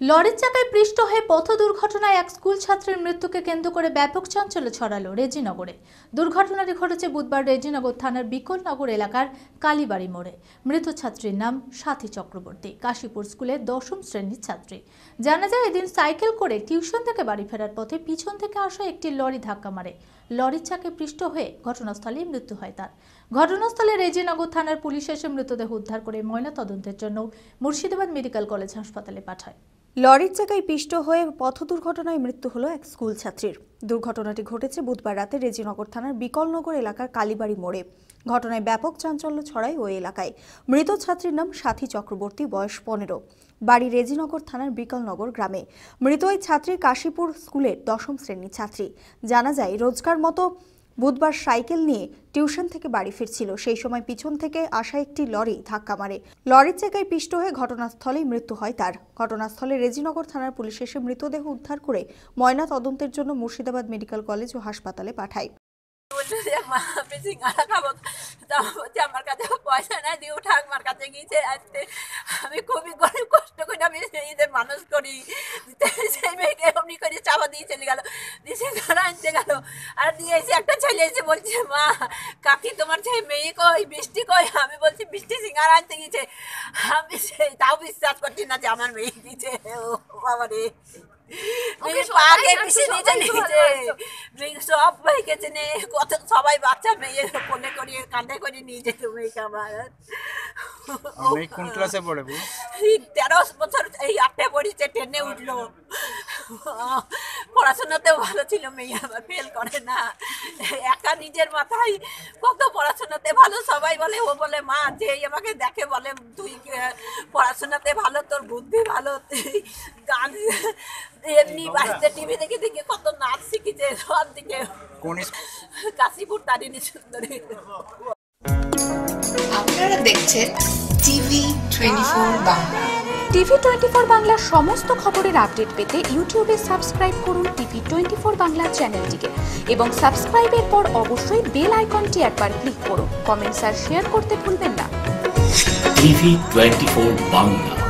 লরির চাকায় পৃষ্ঠ হয়ে পথ দুর্ঘটনায় এক স্কুল ছাত্রের মৃত্যুকে কেন্দ্র করে ব্যাপক চাঞ্চল্য ছড়ালো রেজিনগরে। দুর্ঘটনাটি ঘটেছে বুধবার রেজিনগর থানার বিকলনগর এলাকার কালীবাড়ি মোড়ে। মৃত ছাত্রীর নাম সাথী চক্রবর্তী, কাশীপুর স্কুলের দশম শ্রেণির ছাত্রী। জানা যায়, এদিন সাইকেল করে টিউশন থেকে বাড়ি ফেরার পথে পিছন থেকে আসা একটি লরি ধাক্কা মারে। লরির চাকে পৃষ্ঠ হয়ে ঘটনাস্থলেই মৃত্যু হয় তার। ঘটনাস্থলে রেজিনগর থানার পুলিশ এসে মৃতদেহ উদ্ধার করে ময়নাতদন্তের জন্য মুর্শিদাবাদ মেডিকেল কলেজ হাসপাতালে পাঠায়। লরির চাকায় পিষ্ট হয়ে পথ দুর্ঘটনায় মৃত্যু হলো এক স্কুল ছাত্রীর। দুর্ঘটনাটি ঘটেছে বুধবার রাতে রেজিনগর থানার বিকলনগর এলাকার কালীবাড়ি মোড়ে। ঘটনায় ব্যাপক চাঞ্চল্য ছড়ায় ওই এলাকায়। মৃত ছাত্রীর নাম সাথী চক্রবর্তী, বয়স পনেরো। বাড়ি রেজিনগর থানার বিকলনগর গ্রামে। মৃত ওই ছাত্রী কাশীপুর স্কুলের দশম শ্রেণির ছাত্রী। জানা যায়, রোজকার মতো বুধবার সাইকেল নিয়ে টিউশন থেকে বাড়ি ফিরছিল। সেই সময় পিছন থেকে আসা একটি লরি ধাক্কা মারে। লরির চাকায় পিষ্ট হয়ে ঘটনাস্থলেই মৃত্যু হয় তার। ঘটনাস্থলে রেজিনগর থানার পুলিশ এসে মৃতদেহ উদ্ধার করে ময়না তদন্তের জন্য মুর্শিদাবাদ মেডিকেল কলেজ ও হাসপাতালে পাঠায়। আমার কাছে পয়সা নাই দিয়ে ঠাকমার কাছে গিয়েছে। আসতে আমি খুবই গরিব, কষ্ট নিজেদের মানুষ করি, সেই মেয়েকে এমনি করে চাপা দিয়ে চলে গেল, দিয়ে সিঙ্গারা আনতে গেল। আর দিয়ে এসে একটা ছেলে এসে বলছে, মা, কাকি তোমার সেই মেয়ে কই বৃষ্টি কই? আমি বলছি বৃষ্টি সিঙ্গার আনতে গিয়েছে। আমি সেই তাও বিশ্বাস করছি না যে আমার মেয়ে দিয়েছে ও বাবা রে মেয়ে পিছিয়ে মেয়ে চেনে কত সবাই বাচ্চা মেয়ে কোলে করিয়ে কাঁধে করে নিয়ে যেত মেয়েকে আমার আমি কোন ক্লাসে পড়ে তেরো বছর এই আটে পড়িছে ট্রেনে উঠল। পড়াশোনাতেও ভালো ছিল মেয়ে আমার ফেল করে না। একা নিজের মাথায় কত পড়াশোনাতে ভালো সবাই বলে ও বলে মা যেই আমাকে দেখে বলে তুই পড়াশোনাতে ভালো তোর বুদ্ধি ভালো তুই গান এমনি বাড়িতে টিভি দেখে দেখে কত নাচ শিখেছে সব দিকে। কাশীপুর তারিণী সুন্দরী। আপনারা দেখছেন TV twenty four Bangla. TV twenty four বাংলার সমস্ত খবরের আপডেট পেতে ইউটিউবে সাবস্ক্রাইব করুন টিভি টোয়েন্টি ফোর বাংলা চ্যানেলটিকে এবং সাবস্ক্রাইবের পর অবশ্যই বেল আইকনটি একবার ক্লিক করুন। কমেন্টস আর শেয়ার করতে ভুলবেন না। TV twenty four Bangla.